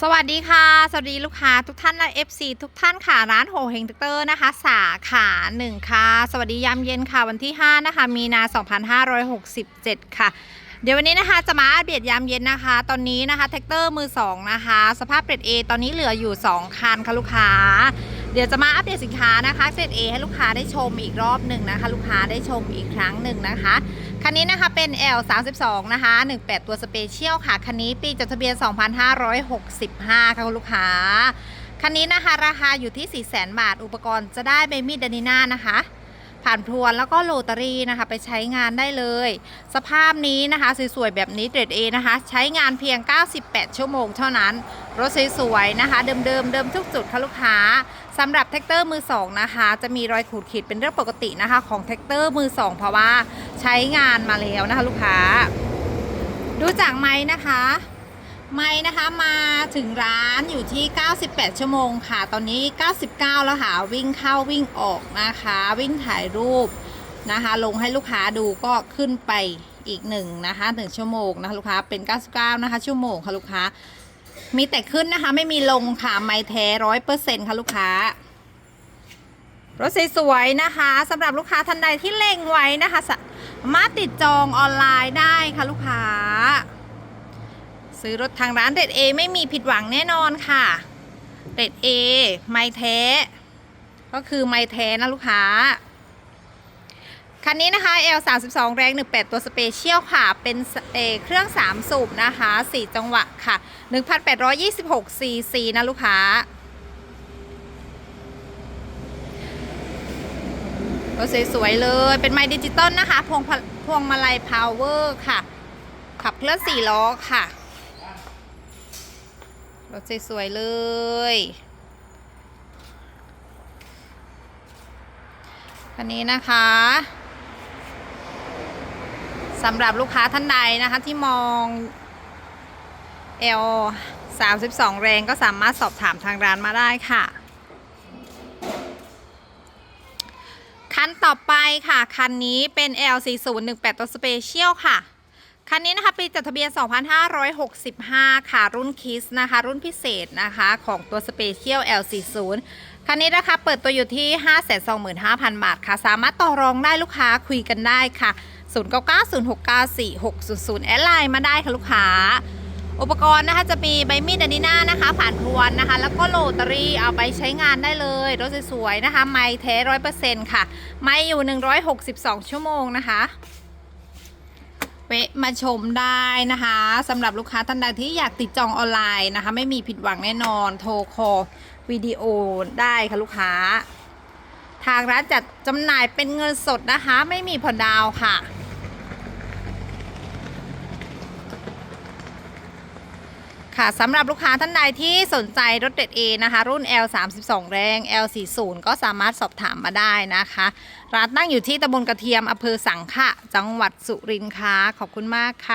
สวัสดีค่ะ สวัสดีลูกค้าทุกท่านและ FC ทุกท่านค่ะร้านโฮเฮงเตอร์นะคะ สาขาหนึ่งค่ะ สวัสดียามเย็นค่ะวันที่ 5 นะคะ มีนา 2567 ค่ะ เดี๋ยววันนี้นะคะจะมาอัปเดตยามเย็นนะคะ ตอนนี้นะคะแท็กเตอร์มือ 2 นะคะ สภาพเกรด A ตอนนี้เหลืออยู่ 2 คันค่ะลูกค้า เดี๋ยวจะมาอัปเดตสินค้านะคะเกรด A ให้ลูกค้าได้ชมอีกรอบหนึ่งนะคะ ลูกค้าได้ชมอีกครั้งหนึ่งนะคะ คันนี้นะคะเป็น L 3 2 นะคะ 18 ตัวสเปเชียลค่ะ คันนี้ปีจดทะเบียน 2565 ค่ะคุณลูกค้า คันนี้นะคะราคาอยู่ที่ 400,000 บาท อุปกรณ์จะได้ใบมีดดานิน่านะคะ ผ่านพรวนแล้วก็โรตารี่นะคะ ไปใช้งานได้เลย สภาพนี้นะคะสวยๆแบบนี้เกรด A นะคะ ใช้งานเพียง 98 ชั่วโมงเท่านั้น รถสวยๆนะคะ เดิมๆเดิมทุกจุดค่ะลูกค้าสำหรับแท็กเตอร์มือสองนะคะ จะมีรอยขูดขีดเป็นเรื่องปกตินะคะ ของแท็กเตอร์มือสองเพราะว่าใช้งานมาแล้วนะคะ ลูกค้า ดูจากไม้นะคะ ไม้นะคะมาถึงร้านอยู่ที่ 98 ชั่วโมงค่ะ ตอนนี้ 99 แล้วค่ะ วิ่งเข้าวิ่งออกนะคะ วิ่งถ่ายรูปนะคะ ลงให้ลูกค้าดูก็ขึ้นไปอีกหนึ่งนะคะหนึ่งชั่วโมงนะคะลูกค้าเป็น 99 นะคะ ชั่วโมงค่ะลูกค้า มีแต่ขึ้นนะคะ ไม่มีลงค่ะ ไม้แท้ร้อยเปอร์เซ็นต์ค่ะลูกค้ารถสวยๆนะคะสำหรับลูกค้าท่านใดที่เล็งไว้นะคะ สามารถติดจองออนไลน์ได้ค่ะลูกค้า ซื้อรถทางร้านเด็ดเอไม่มีผิดหวังแน่นอนค่ะเด็ดเอไม้แท้ ก็คือไม้แท้นะลูกค้า คันนี้นะคะ L 3 2แรง18 ตัวสเปเชียลค่ะ เป็นเอเครื่อง 3 สูบนะคะ 4 จังหวะค่ะ 1,826ซีซีนะลูกค้ารถสวยๆเลย เป็นไม้ดิจิตอลนะคะ พวงพะพวงมาลัยพาวเวอร์ค่ะ ขับเคลื่อน4ล้อค่ะ รถสวยๆเลย คันนี้นะคะสำหรับลูกค้าท่านใดนะคะที่มอง L 32 แรงก็สามารถสอบถามทางร้านมาได้ค่ะ คันต่อไปค่ะ คันนี้เป็น L4018 ตัวสเปเชียลค่ะ คันนี้นะคะปีจดทะเบียน 2565 ค่ะ รุ่นคิสนะคะ รุ่นพิเศษนะคะของตัวสเปเชียล L40 คันนี้นะคะเปิดตัวอยู่ที่ 525,000 บาทค่ะ สามารถต่อรองได้ลูกค้าคุยกันได้ค่ะ 0990694600 แอดไลน์มาได้ค่ะลูกค้า อุปกรณ์นะคะจะมีใบมีดดานิน่านะคะผ่านพรวนนะคะ แล้วก็โรตารี่เอาไปใช้งานได้เลย รถสวยๆนะคะ ไม้แท้ร้อยเปอร์เซ็นต์ค่ะ ไม่อยู่ 162 ชั่วโมงนะคะ เวะมาชมได้นะคะสำหรับลูกค้าท่านใดที่อยากติดจองออนไลน์นะคะ ไม่มีผิดหวังแน่นอน โทรคอลวิดีโอได้ค่ะลูกค้า ทางร้านจัดจำหน่ายเป็นเงินสดนะคะ ไม่มีผ่อนดาวค่ะ ค่ะสำหรับลูกค้าท่านใดที่สนใจรถเด็ด A นะคะ รุ่น L 3 2แรง L 4 0ก็สามารถสอบถามมาได้นะคะ ร้านตั้งอยู่ที่ตำบลกระเทียมอำเภอสังขะ จังหวัดสุรินทร์ค่ะ ขอบคุณมากค่ะ